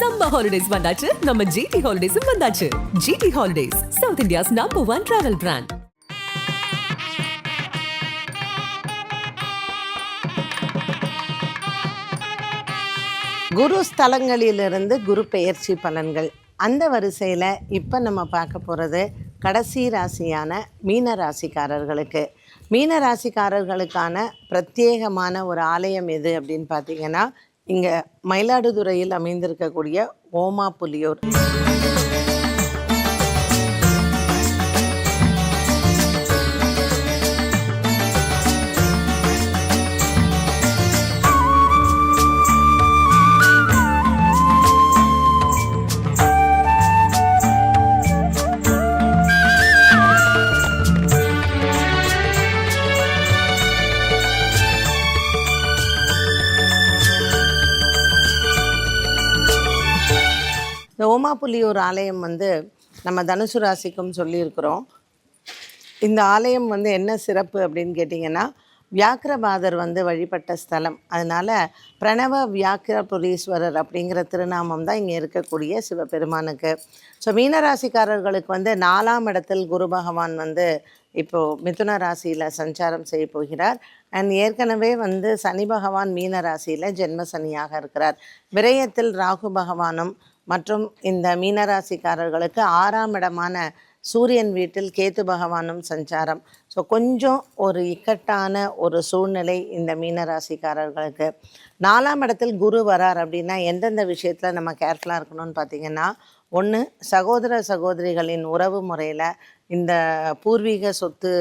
Summer holidays வந்தாச்சு. நம்ம GT ஹாலிடேஸும் வந்தாச்சு. GT holidays south India's number one travel brand குரு ஸ்தலங்களிலிருந்து குரு பெயர்ச்சி பலன்கள். அந்த வரிசையில் இப்போ நம்ம பார்க்க போகிறது கடைசி ராசியான மீன ராசிக்காரர்களுக்கு. மீன ராசிக்காரர்களுக்கான பிரத்யேகமான ஒரு ஆலயம் எது அப்படின்னு பார்த்தீங்கன்னா இங்கே மயிலாடுதுறையில் அமைந்திருக்கக்கூடிய ஓமா புலியூர். இந்த ஓமாப்புலியூர் ஆலயம் வந்து நம்ம தனுசு ராசிக்கும் சொல்லியிருக்கிறோம். இந்த ஆலயம் வந்து என்ன சிறப்பு அப்படின்னு கேட்டிங்கன்னா வியாக்கிரபாதர் வந்து வழிபட்ட ஸ்தலம். அதனால் பிரணவ வியாக்கிரபுரீஸ்வரர் அப்படிங்கிற திருநாமம் தான் இங்கே இருக்கக்கூடிய சிவபெருமானுக்கு. ஸோ மீனராசிக்காரர்களுக்கு வந்து நாலாம் இடத்தில் குரு பகவான் வந்து இப்போது மிதுன ராசியில் சஞ்சாரம் செய்ய போகிறார். அண்ட் ஏற்கனவே வந்து சனி பகவான் மீன ராசியில் ஜென்ம சனியாக இருக்கிறார். விரயத்தில் ராகு பகவானும் மற்றும் இந்த மீனராசிக்காரர்களுக்கு ஆறாம் இடமான சூரியன் வீட்டில் கேத்து பகவானும் சஞ்சாரம். ஸோ கொஞ்சம் ஒரு இக்கட்டான ஒரு சூழ்நிலை இந்த மீனராசிக்காரர்களுக்கு. நாலாம் இடத்தில் குரு வரார் அப்படின்னா எந்தெந்த விஷயத்தில் நம்ம கேர்ஃபுல்லாக இருக்கணும்னு பார்த்தீங்கன்னா ஒன்று சகோதர சகோதரிகளின் உறவு முறையில் இந்த பூர்வீக சொத்து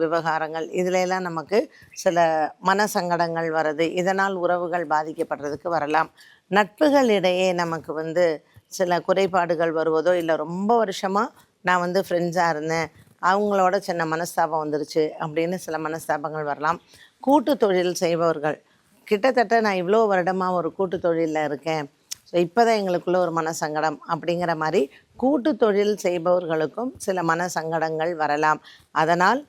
விவகாரங்கள் இதிலெல்லாம் நமக்கு சில மன சங்கடங்கள் வருது இதனால் உறவுகள் பாதிக்கப்படுறதுக்கு வரலாம். நட்புகளிடையே நமக்கு வந்து சில குறைபாடுகள் வருவதோ இல்லை ரொம்ப வருஷமாக நான் வந்து ஃப்ரெண்ட்ஸாக இருந்தேன். அவங்களோட சின்ன மனஸ்தாபம் வந்துருச்சு அப்படின்னு சில மனஸ்தாபங்கள் வரலாம். கூட்டு தொழில் செய்பவர்கள். கிட்டத்தட்ட நான் இவ்வளோ வருடமாக ஒரு கூட்டு தொழிலில் இருக்கேன். ஸோ இப்போ தான் எங்களுக்குள்ளே ஒரு மனசங்கடம் அப்படிங்கிற மாதிரி கூட்டு தொழில் செய்பவர்களுக்கும் சில மன சங்கடங்கள் வரலாம். அதனால்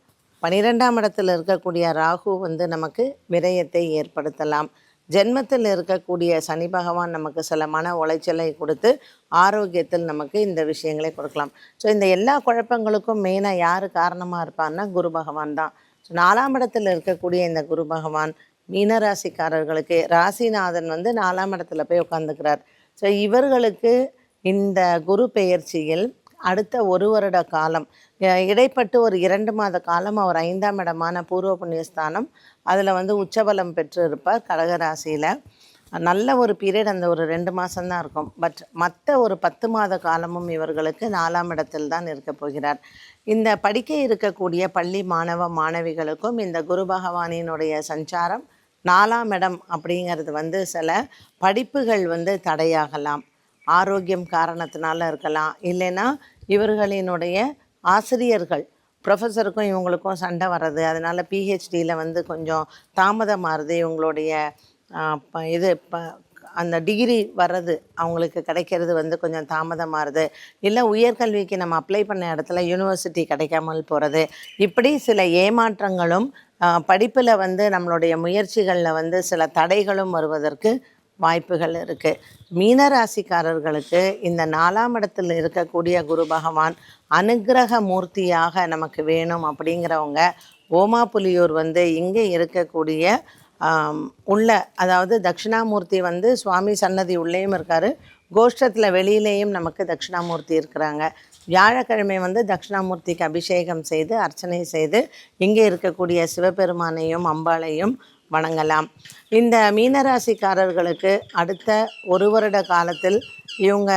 பனிரெண்டாம் இடத்தில் இருக்கக்கூடிய ராகு வந்து நமக்கு விரயத்தை ஏற்படுத்தலாம். ஜென்மத்தில் இருக்கக்கூடிய சனி பகவான் நமக்கு சில மன உளைச்சலை கொடுத்து ஆரோக்கியத்தில் நமக்கு இந்த விஷயங்களை கொடுக்கலாம். ஸோ இந்த எல்லா குழப்பங்களுக்கும் மெயினாக யார் காரணமாக இருப்பான்னா குரு பகவான் தான். ஸோ நாலாம் இடத்தில் இருக்கக்கூடிய இந்த குரு பகவான் மீனராசிக்காரர்களுக்கு ராசிநாதன் வந்து நாலாம் இடத்துல போய் உட்காந்துக்கிறார் ஸோ இவர்களுக்கு இந்த குரு பெயர்ச்சியில் அடுத்த ஒரு வருட காலம். இடைப்பட்டு ஒரு இரண்டு மாத காலம் அவர் ஐந்தாம் இடமான பூர்வ புண்ணியஸ்தானம் அதில் வந்து உச்சபலம் பெற்று இருப்பார் கடகராசியில். நல்ல ஒரு பீரியட் அந்த ஒரு ரெண்டு மாதம்தான் இருக்கும். பட் மற்ற ஒரு பத்து மாத காலமும் இவர்களுக்கு நாலாம் இடத்தில் தான் இருக்க போகிறார். இந்த படிக்க இருக்கக்கூடிய பள்ளி மாணவ மாணவிகளுக்கும் இந்த குரு பகவானினுடைய சஞ்சாரம் நாலாம் இடம் அப்படிங்கிறது வந்து சில படிப்புகள் வந்து தடையாகலாம். ஆரோக்கியம் காரணத்தினால இருக்கலாம். இல்லைன்னா இவர்களினுடைய ஆசிரியர்கள் ப்ரொஃபஸருக்கும் இவங்களுக்கும் சண்டை வர்றது அதனால் பிஹெச்டியில் வந்து கொஞ்சம் தாமதமாகுது இவங்களுடைய இது அந்த டிகிரி வர்றது அவங்களுக்கு கிடைக்கிறது வந்து கொஞ்சம் தாமதமாகுது இல்லை உயர்கல்விக்கு நம்ம அப்ளை பண்ண இடத்துல யூனிவர்சிட்டி கிடைக்காமல் போகிறது இப்படி சில ஏமாற்றங்களும் படிப்பில் வந்து நம்மளுடைய முயற்சிகளில் வந்து சில தடைகளும் வருவதற்கு வாய்ப்புகள் இருக்குது மீனராசிக்காரர்களுக்கு இந்த நாலாம் இடத்தில் இருக்கக்கூடிய குரு பகவான் அனுக்கிரக மூர்த்தியாக நமக்கு வேணும் அப்படிங்கிறவங்க ஓமாப்புலியூர் வந்து இங்கே இருக்கக்கூடிய உள்ள அதாவது தட்சிணாமூர்த்தி வந்து சுவாமி சன்னதி உள்ளேயும் இருக்கார். கோஷ்டத்தில் வெளியிலேயும் நமக்கு தட்சிணாமூர்த்தி இருக்கிறாங்க. வியாழக்கிழமை வந்து தட்சிணாமூர்த்திக்கு அபிஷேகம் செய்து அர்ச்சனை செய்து இங்கே இருக்கக்கூடிய சிவபெருமானையும் அம்பாளையும் வணங்கலாம். இந்த மீனராசிக்காரர்களுக்கு அடுத்த ஒரு வருட காலத்தில் இவங்க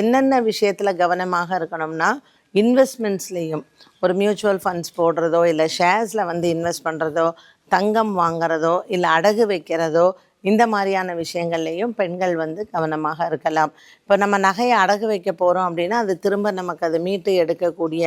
என்னென்ன விஷயத்தில் கவனமாக இருக்கணும்னா இன்வெஸ்ட்மெண்ட்ஸ்லேயும் ஒரு மியூச்சுவல் ஃபண்ட்ஸ் போடுறதோ இல்லை ஷேர்ஸில் வந்து இன்வெஸ்ட் பண்ணுறதோ தங்கம் வாங்குறதோ இல்லை அடகு வைக்கிறதோ இந்த மாதிரியான விஷயங்கள்லையும் பெண்கள் வந்து கவனமாக இருக்கலாம். இப்போ நம்ம நகையை அடகு வைக்க போகிறோம் அப்படின்னா அது திரும்ப நமக்கு அது மீட்டு எடுக்கக்கூடிய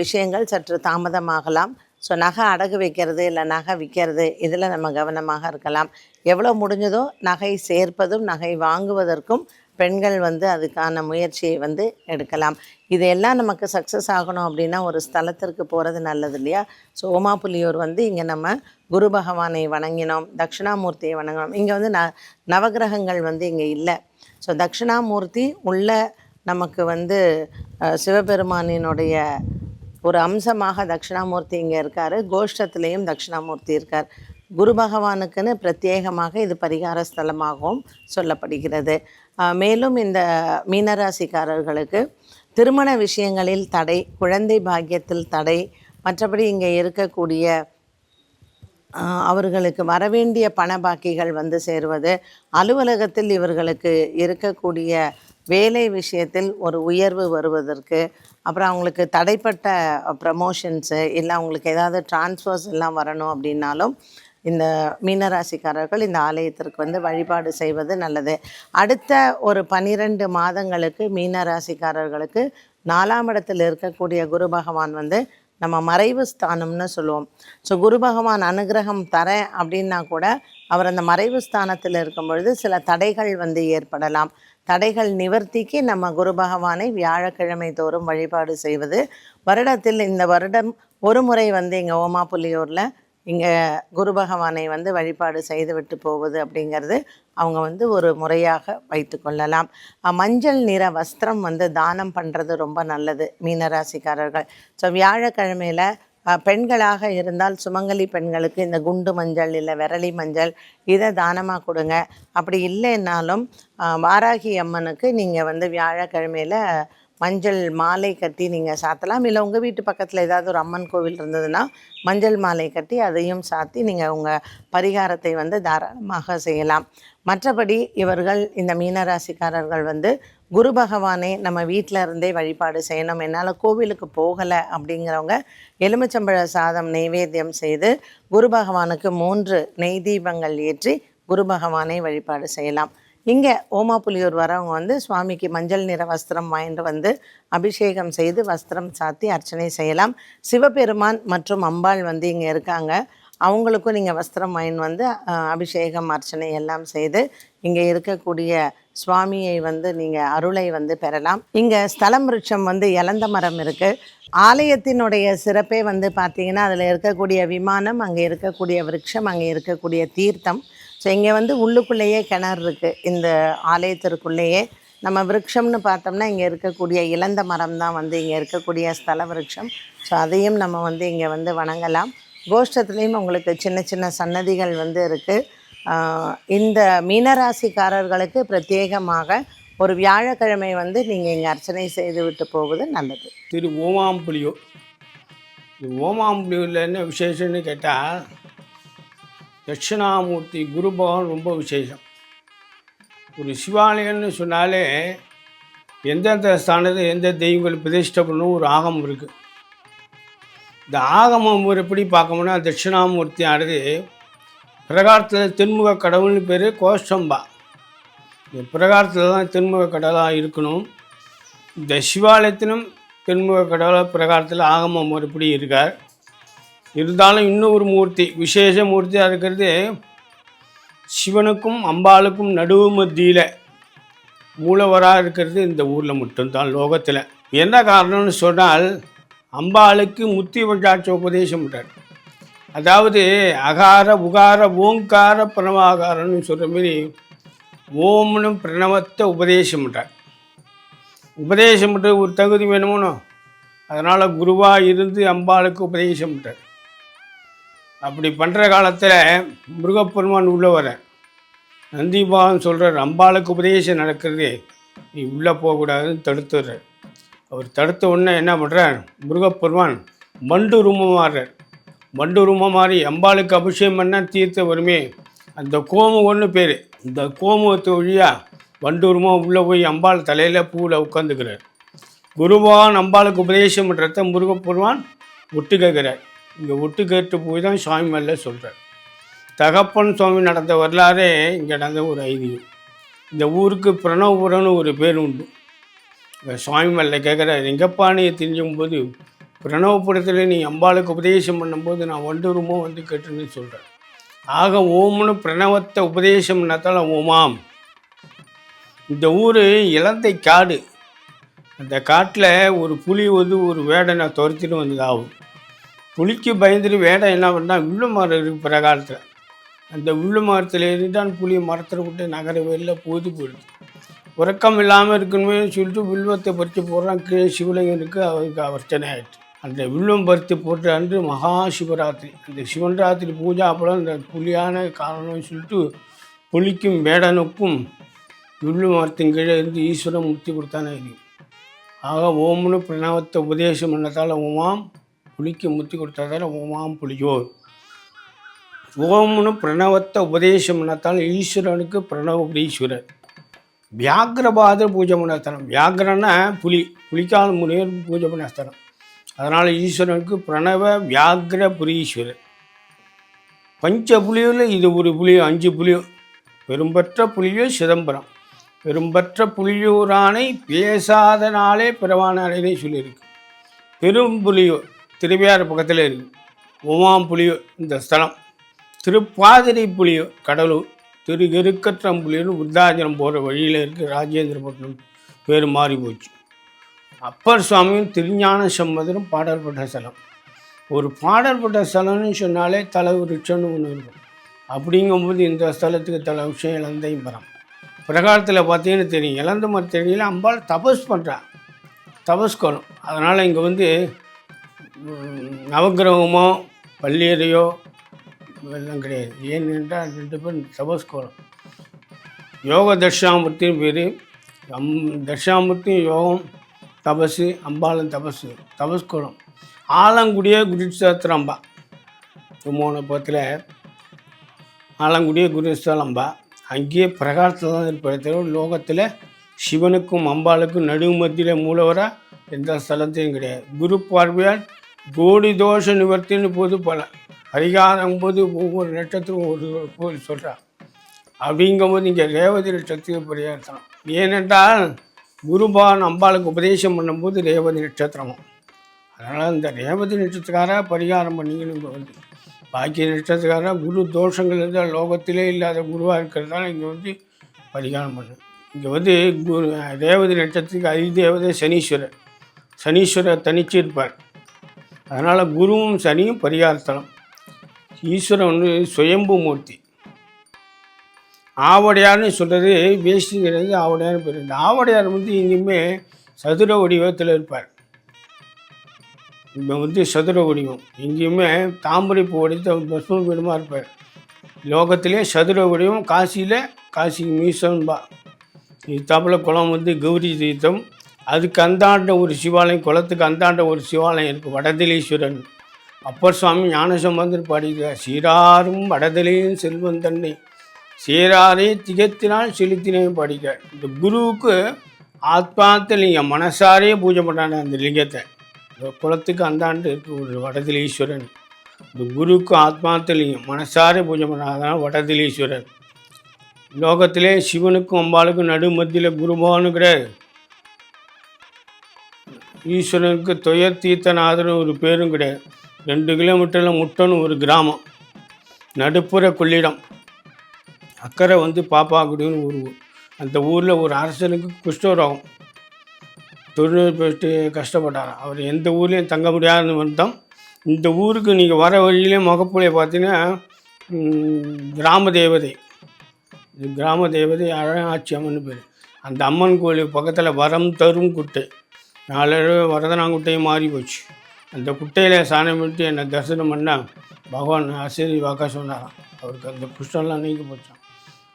விஷயங்கள் சற்று தாமதமாகலாம். ஸோ நகை அடகு வைக்கிறது இல்லை நகை விற்கிறது இதில் நம்ம கவனமாக இருக்கலாம். எவ்வளோ முடிஞ்சதோ நகை சேர்ப்பதும் நகை வாங்குவதற்கும் பெண்கள் வந்து அதுக்கான முயற்சியை வந்து எடுக்கலாம். இதையெல்லாம் நமக்கு சக்ஸஸ் ஆகணும் அப்படின்னா ஒரு ஸ்தலத்திற்கு போகிறது நல்லது இல்லையா? ஸோ ஓமாப்புலியூர் வந்து இங்கே நம்ம குரு பகவானை வணங்கினோம் தட்சிணாமூர்த்தியை வணங்கினோம். இங்கே வந்து ந நவகிரகங்கள் வந்து இங்கே இல்லை. ஸோ தட்சிணாமூர்த்தி உள்ள நமக்கு வந்து சிவபெருமானினுடைய ஒரு அம்சமாக தட்சிணாமூர்த்தி இங்கே இருக்கார். கோஷ்டத்துலேயும் தட்சிணாமூர்த்தி இருக்கார். குரு பகவானுக்குன்னு பிரத்யேகமாக இது பரிகார ஸ்தலமாகவும் சொல்லப்படுகிறது. மேலும் இந்த மீனராசிக்காரர்களுக்கு திருமண விஷயங்களில் தடை குழந்தை பாக்கியத்தில் தடை மற்றபடி இங்கே இருக்கக்கூடிய அவர்களுக்கு வரவேண்டிய பண பாக்கிகள் வந்து சேருவது அலுவலகத்தில் இவர்களுக்கு இருக்கக்கூடிய வேலை விஷயத்தில் ஒரு உயர்வு வருவதற்கு அப்புறம் அவங்களுக்கு தடைப்பட்ட ப்ரமோஷன்ஸு இல்லை அவங்களுக்கு ஏதாவது ட்ரான்ஸ்ஃபர்ஸ் எல்லாம் வரணும் அப்படின்னாலும் இந்த மீனராசிக்காரர்கள் இந்த ஆலயத்திற்கு வந்து வழிபாடு செய்வது நல்லது. அடுத்த ஒரு பனிரெண்டு மாதங்களுக்கு மீனராசிக்காரர்களுக்கு நாலாம் இடத்தில் இருக்கக்கூடிய குரு பகவான் வந்து நம்ம மறைவு ஸ்தானம்னு சொல்லுவோம். ஸோ குரு பகவான் அனுகிரகம் தரேன் அப்படின்னா கூட அவர் அந்த மறைவு ஸ்தானத்தில் இருக்கும் பொழுது சில தடைகள் வந்து ஏற்படலாம். தடைகள் நிவர்த்திக்கு நம்ம குரு பகவானை வியாழக்கிழமை தோறும் வழிபாடு செய்வது. வருடத்தில் இந்த வருடம் ஒரு முறை வந்து இங்கே ஓமாப்புலியூரில் இங்கே குரு பகவானை வந்து வழிபாடு செய்துவிட்டு போவது அப்படிங்கிறது அவங்க வந்து ஒரு முறையாக வைத்து கொள்ளலாம். மஞ்சள் நிற வஸ்திரம் வந்து தானம் பண்ணுறது ரொம்ப நல்லது மீனராசிக்காரர்கள். ஸோ வியாழக்கிழமையில் பெண்களாக இருந்தால் சுமங்கலி பெண்களுக்கு இந்த குண்டு மஞ்சள் இல்லை விரலி மஞ்சள் இதை தானமாக கொடுங்க. அப்படி இல்லைன்னாலும் வாராகி அம்மனுக்கு நீங்கள் வந்து வியாழக்கிழமையில் மஞ்சள் மாலை கட்டி நீங்கள் சாத்தலாம். இல்லை உங்கள் வீட்டு பக்கத்தில் ஏதாவது ஒரு அம்மன் கோவில் இருந்ததுன்னா மஞ்சள் மாலை கட்டி அதையும் சாத்தி நீங்கள் உங்கள் பரிகாரத்தை வந்து தாராளமாக செய்யலாம். மற்றபடி இவர்கள் இந்த மீனராசிக்காரர்கள் வந்து குரு பகவானே நம்ம வீட்டில் இருந்தே வழிபாடு செய்யணும். என்னால் கோவிலுக்கு போகலை அப்படிங்கிறவங்க எலுமிச்சம்பழ சாதம் நெய்வேத்தியம் செய்து குரு பகவானுக்கு மூன்று நெய் தீபங்கள் ஏற்றி குரு பகவானை வழிபாடு செய்யலாம். இங்கே ஓமாப்புலியூர் வரவங்க வந்து சுவாமிக்கு மஞ்சள் நிற வஸ்திரம் வாங்கிட்டு வந்து அபிஷேகம் செய்து வஸ்திரம் சாத்தி அர்ச்சனை செய்யலாம். சிவபெருமான் மற்றும் அம்பாள் வந்து இங்கே இருக்காங்க. அவங்களுக்கும் நீங்கள் வஸ்திரம் வாங்கிட்டு வந்து அபிஷேகம் அர்ச்சனை எல்லாம் செய்து இங்கே இருக்கக்கூடிய சுவாமியை வந்து நீங்கள் அருளை வந்து பெறலாம். இங்கே ஸ்தலம் விருட்சம் வந்து இலந்த மரம் இருக்குது ஆலயத்தினுடைய சிறப்பே வந்து பார்த்தீங்கன்னா அதில் இருக்கக்கூடிய விமானம் அங்கே இருக்கக்கூடிய விருட்சம் அங்கே இருக்கக்கூடிய தீர்த்தம். ஸோ இங்கே வந்து உள்ளுக்குள்ளேயே கிணறு இருக்குது இந்த ஆலயத்திற்குள்ளேயே நம்ம விருட்சம்னு பார்த்தோம்னா இங்கே இருக்கக்கூடிய இலந்த மரம் தான் வந்து இங்கே இருக்கக்கூடிய ஸ்தல விருட்சம். ஸோ அதையும் நம்ம வந்து இங்கே வந்து வணங்கலாம். கோஷ்டத்துலேயும் உங்களுக்கு சின்ன சின்ன சன்னதிகள் வந்து இருக்குது இந்த மீனராசிக்காரர்களுக்கு பிரத்யேகமாக ஒரு வியாழக்கிழமை வந்து நீங்கள் இங்கே அர்ச்சனை செய்து விட்டு போவது நல்லது. திரு ஓமாம்புலியோ. இந்த ஓமாம்புலியூரில் என்ன விசேஷம்னு கேட்டால் தட்சிணாமூர்த்தி குரு பகவான் ரொம்ப விசேஷம். ஒரு சிவாலயம்னு சொன்னாலே எந்தெந்த ஸ்தானத்தில் எந்த தெய்வங்கள் பிரதிஷ்டை பண்ணணும் ஒரு ஆகமம் இருக்குது இந்த ஆகமம் எப்படி பார்க்கணும்னா தட்சிணாமூர்த்தி ஆனது பிரகாரத்தில் தென்முக கடவுள்னு பேர் கோஷம்பா இந்த பிரகாரத்தில் தான் தென்முக கடவுளாக இருக்கணும். இந்த சிவாலயத்திலும் தென்முக கடவுளாக பிரகாரத்தில் ஆகம முறைப்படி இருக்கார். இருந்தாலும் இன்னும் ஒரு மூர்த்தி விசேஷ மூர்த்தியாக இருக்கிறது சிவனுக்கும் அம்பாளுக்கும் நடுவு மத்தியில் மூலவராக இருக்கிறது இந்த ஊரில் மட்டும்தான் லோகத்தில். என்ன காரணம்னு சொன்னால் அம்பாளுக்கு முத்தி பஞ்சாட்ச உபதேசம் பண்ணுறாரு அதாவது அகார உகார ஓங்கார பிரணவாகாரம்னு சொல்கிற மாதிரி ஓம்னு பிரணவத்தை உபதேசம் பண்ணுறார் உபதேசம் பண்ணுறது ஒரு தகுதி வேணுமோனோ அதனால் குருவாக இருந்து அம்பாளுக்கு உபதேசம் பண்ணுறார் அப்படி பண்ணுற காலத்தில் முருகப்பெருமான் உள்ளே வர நந்திபாவன் சொல்கிறார் அம்பாளுக்கு உபதேசம் நடக்கிறது நீ உள்ளே போகக்கூடாதுன்னு தடுத்துடுறார். அவர் தடுத்த உடனே என்ன பண்ணுறார் முருகப்பெருமான் மண்டு ரூபம் மாறுறார் மண்டு மாறி அம்பாளுக்கு அபிஷேகம் பண்ணால் தீர்த்த வருமே அந்த கோமம் ஒன்று பேர். இந்த கோமுகத்து வழியாக வண்டூர்மோ உள்ளே போய் அம்பாள் தலையில் பூவில் உட்காந்துக்கிறார் குருவான் அம்பாளுக்கு உபதேசம் பண்ணுறத முருகப்பெருமான் ஒட்டு கேட்குறார். இங்கே ஒட்டு கேட்டு போய் தான் சுவாமி மேலே சொல்கிறார் தகப்பன் சுவாமி நடந்த வரலாறே இங்கே நடந்த ஒரு ஐதீகம். இந்த ஊருக்கு பிரணவபுரம்னு ஒரு பேர் உண்டு. இந்த சுவாமி மேலே கேட்குறாரு எங்கப்பா நீ தெரிஞ்சும்போது பிரணவபுரத்தில் நீ அம்பாளுக்கு உபதேசம் பண்ணும்போது நான் வண்டூருமோ வந்து கேட்டுன்னு சொல்கிறேன் ஆக ஓம்னு பிரணவத்தை உபதேசம் பண்ணத்தால் ஓமாம். இந்த ஊர் இலந்தை காடு. அந்த காட்டில் ஒரு புலி வந்து ஒரு வேடனை துரத்திட்டு வந்ததாகும். புலிக்கு பயந்துட்டு வேடை என்ன பண்ணால் வில்லு மரம் இருக்குது பிரகாரத்தில் அந்த வில்லு மரத்துலேருந்து தான் புலி மரத்தில் விட்டு நகர வெளில போது போயிடுது. உறக்கம் இல்லாமல் இருக்கணுமே சொல்லிட்டு வில்வத்தை பறித்து போடுறான். கீழே சிவலிங்கம் இருக்குது அவருக்கு அர்ச்சனை ஆயிடுச்சு அந்த வில்லும் பருத்து போட்டு அன்று மகா சிவராத்திரி. அந்த சிவன் ராத்திரி பூஜா அப்படம் இந்த புலியான காரணம்னு சொல்லிட்டு புலிக்கும் வேடனுக்கும் வில்லு மரத்தின் கீழே இருந்து ஈஸ்வரன் முக்தி கொடுத்தானே இது. ஆக ஓம்னு பிரணவத்தை உபதேசம் பண்ணதால் ஓமாம் புலிக்கு முத்தி கொடுத்ததால் ஓமாம் புலியோர். ஓம்னு பிரணவத்தை உபதேசம் பண்ணத்தால் ஈஸ்வரனுக்கு பிரணவபுரீஸ்வரர் வியாக்கிரபாத பூஜை பண்ண ஸ்தலம் வியாக்கிரன்னா புலி. புலிக்கால் முனிவர் பூஜை பண்ண ஸ்தலம் அதனால் ஈஸ்வரனுக்கு பிரணவ வியாக்கிரபுரீஸ்வரர் பஞ்ச புலியில் இது ஒரு புலியோ அஞ்சு புலியும் பெரும்பற்ற புலியோ சிதம்பரம். பெரும்பற்ற புலியூரானை பேசாத நாளே பிறவான அடையிலே சொல்லியிருக்கு. பெரும் புலியூர் பக்கத்தில் இருக்கு. உமாம் புலியூர் இந்த ஸ்தலம். திருப்பாதிரி புலியூர் கடலூர். திரு எருக்கற்றம் புலியூர் விருத்தாச்சலம் போகிற வழியில் இருக்குது ராஜேந்திரபட்டினம் பேர் மாறி போச்சு. அப்பர் சுவாமியும் திருஞான சம்மதரும் பாடல்பட்ட ஸ்தலம் ஒரு பாடல்பட்ட ஸ்தலம்னு சொன்னாலே தலை விருட்சம்னு ஒன்று இருக்கும். அப்படிங்கும்போது இந்த ஸ்தலத்துக்கு தலை விஷயம் இழந்தையும் பரம் பிரகாரத்தில் பார்த்தீங்கன்னு தெரியும். இழந்த மாதிரி தெரியல. அம்பாள் தபஸ் பண்ணுறான் தபஸ் கோலம் அதனால் இங்கே வந்து நவகிரகமோ நவக்கிரகமோ பள்ளியறையோ எல்லாம் கிடையாது. ஏனென்றால் ரெண்டு பேரும் தபஸ் கோலம் யோக தட்சிணாமூர்த்தின்னு பேர். அம் தட்சாமூர்த்தியும் யோகம் தபசு அம்பாளன் தபசு தபஸ்குளம் ஆலங்குடிய ஆலங்குடியே குருட்சேத்திரம்பா ஆலங்குடிய ஆலங்குடியே குருஸ்தலம்பா அங்கேயே பிரகாரத்தில் தான் தவிர லோகத்தில் சிவனுக்கும் அம்பாளுக்கும் நடுவு மத்தியில் மூலவராக எந்த ஸ்தலத்தையும் கிடையாது. குரு பார்வையால் கோடி தோஷ நிவர்த்தின்னு போது பல. பரிகாரம் போது ஒவ்வொரு நட்சத்திரம் ஒரு கோவில் சொல்கிறார் அப்படிங்கும்போது இங்கே ரேவதி நட்சத்திரம் பரிகாரம் ஏனென்றால் குருபான் அம்பாளுக்கு உபதேசம் பண்ணும்போது ரேவதி நட்சத்திரமும். அதனால் இந்த ரேவதி நட்சத்திரக்காரா பரிகாரம் பண்ணிக்கணும் இங்கே வந்து. பாக்கிய நட்சத்திரக்காரா குரு தோஷங்கள் இருந்தால் லோகத்திலே இல்லாத குருவாக இருக்கிறதால இங்கே வந்து பரிகாரம் பண்ணு. இங்கே வந்து குரு ரேவதி நட்சத்திரத்துக்கு அதிதேவதை சனீஸ்வரர். சனீஸ்வரர் தனிச்சு இருப்பார். அதனால் குருவும் சனியும் பரிகாரத்தலம். ஈஸ்வரன் வந்து சுயம்பு மூர்த்தி. ஆவடையார்னு சொல்கிறது வேஷ்டிங்கிறது ஆவடையார்னு பேர். இந்த ஆவடையார் வந்து எங்கேயுமே சதுர வடிவத்தில் இருப்பார். இங்கே வந்து சதுர வடிவம். எங்கேயுமே தாமரை பூ வடித்த பஸ்ம வீடமாக இருப்பார். லோகத்திலே சதுர வடிவம் காசியில் காசி மீசன்பா இத்தாப்புல குளம் வந்து கௌரி தீர்த்தம். அதுக்கு அந்தாண்ட ஒரு சிவாலயம் குளத்துக்கு அந்தாண்ட ஒரு சிவாலயம் இருக்குது வடதிலீஸ்வரன். அப்பர் சுவாமி ஞானசம்பந்தர் பாடிக்கிறார் சீராரும் வடதிலையும் செல்வந்தன்னை. சேராதே திகத்தினால் செலுத்தினேன் படிக்க. இந்த குருவுக்கு ஆத்மார்த்த லிங்கம் மனசாரே பூஜை பண்ணான அந்த லிங்கத்தை. இந்த குளத்துக்கு அந்தாண்டு இருக்கு ஒரு வடதிலீஸ்வரன். இந்த குருவுக்கு ஆத்மார்த்த லிங்கம் மனசாரே பூஜை பண்ணாதான் வடதிலீஸ்வரன். லோகத்திலே சிவனுக்கும் அம்பாளுக்கும் நடு மத்தியில் குருபவனு ஈஸ்வரனுக்கு துயர் தீர்த்தநாதன் ஒரு பேரும் கிடையாது ரெண்டு கிலோமீட்டரில் முட்டன்னு ஒரு கிராமம். நடுப்புற கொள்ளிடம். அக்கறை வந்து பாப்பாக்குடின்னு ஒரு ஊர் அந்த ஊரில் ஒரு அரசனுக்கு குஷ்டரோகம். தொழில்நுட்ப பெற்று கஷ்டப்பட்டாராம். அவர் எந்த ஊர்லேயும் தங்க முடியாதுன்னு வந்தோம் இந்த ஊருக்கு நீங்கள் வர வழியிலே முகப்புலையை பார்த்தீங்கன்னா கிராம தேவதை. இது கிராம தேவதை அழகாட்சி அம்மன் பேர். அந்த அம்மன் கோயிலுக்கு பக்கத்தில் வரம் தரும் குட்டை. நாலு வரதனாங்குட்டையும் மாறி போச்சு. அந்த குட்டையில் சாணம் விட்டு என்னை தரிசனம் பண்ணால் பகவான் ஆசீர்வாக்க சொன்னாராம். அவருக்கு அந்த குஷ்டம்லாம் நீங்கி போச்சான்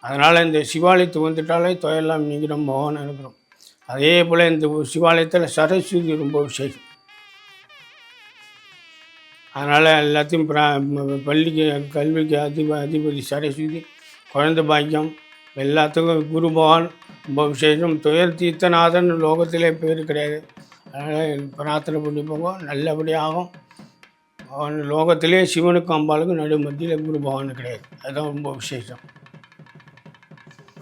அதனால் இந்த சிவாலயத்துக்கு வந்துட்டாலே தொயெல்லாம் நீங்கிடும் பகவான் இருக்கிறோம் அதே போல் இந்த சிவாலயத்தில் சரஸ்வதி ரொம்ப விசேஷம். அதனால் எல்லாத்தையும் பிரா பள்ளிக்கு கல்விக்கு அதிப அதிபதி சரஸ்வதி குழந்தை பாக்கியம் எல்லாத்துக்கும் குரு பகவான் ரொம்ப விசேஷம். துயர் தீர்த்தநாதன் லோகத்திலே பேர் கிடையாது. அதனால் பிரார்த்தனை பண்ணி போகும் நல்லபடியாகும் அவன் லோகத்திலே சிவனுக்கும் அம்பாளுக்கும் நடு மத்தியில் குரு பகவான் கிடையாது. அதுதான் ரொம்ப விசேஷம்.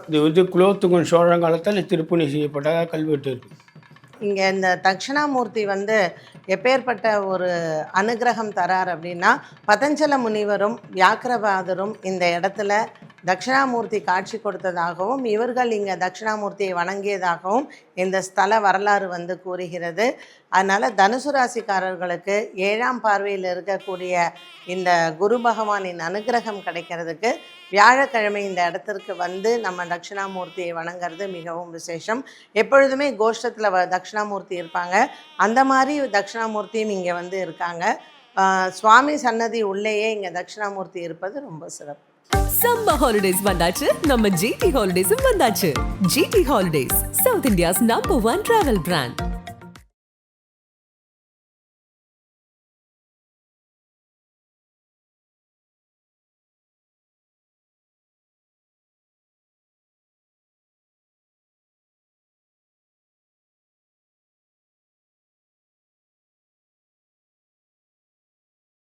இது வந்து குலோத்துங்கன் சோழன் காலத்தில் திருப்பணி செய்யப்பட்டதாக கல்வெட்டு இருக்குது இங்கே இந்த தட்சிணாமூர்த்தி வந்து எப்பேற்பட்ட ஒரு அனுகிரகம் தரார் அப்படின்னா பதஞ்சல முனிவரும் வியாக்கிரபாதரும் இந்த இடத்துல தட்சிணாமூர்த்தி காட்சி கொடுத்ததாகவும் இவர்கள் இங்கே தட்சிணாமூர்த்தியை வணங்கியதாகவும் இந்த ஸ்தல வரலாறு வந்து கூறுகிறது. அதனால் தனுசு ராசிக்காரர்களுக்கு ஏழாம் பார்வையில் இருக்கக்கூடிய இந்த குரு பகவானின் அனுகிரகம் கிடைக்கிறதுக்கு வியாழக்கிழமை இந்த இடத்திற்கு வந்து நம்ம தட்சிணாமூர்த்தியை வணங்குறது மிகவும் விசேஷம். எப்பொழுதுமே கோஷ்டத்தில் வ தட்சிணாமூர்த்தி இருப்பாங்க. அந்த மாதிரி தட்சிணாமூர்த்தியும் இங்கே வந்து இருக்காங்க. சுவாமி சன்னதி உள்ளேயே இங்கே தட்சிணாமூர்த்தி இருப்பது ரொம்ப சிறப்பு. சம்ம ஹாலிடேஸ் வந்தாச்சு. நம்ம ஜிடி ஹாலிடேஸும் வந்தாச்சு. GT holidays south India's number one travel brand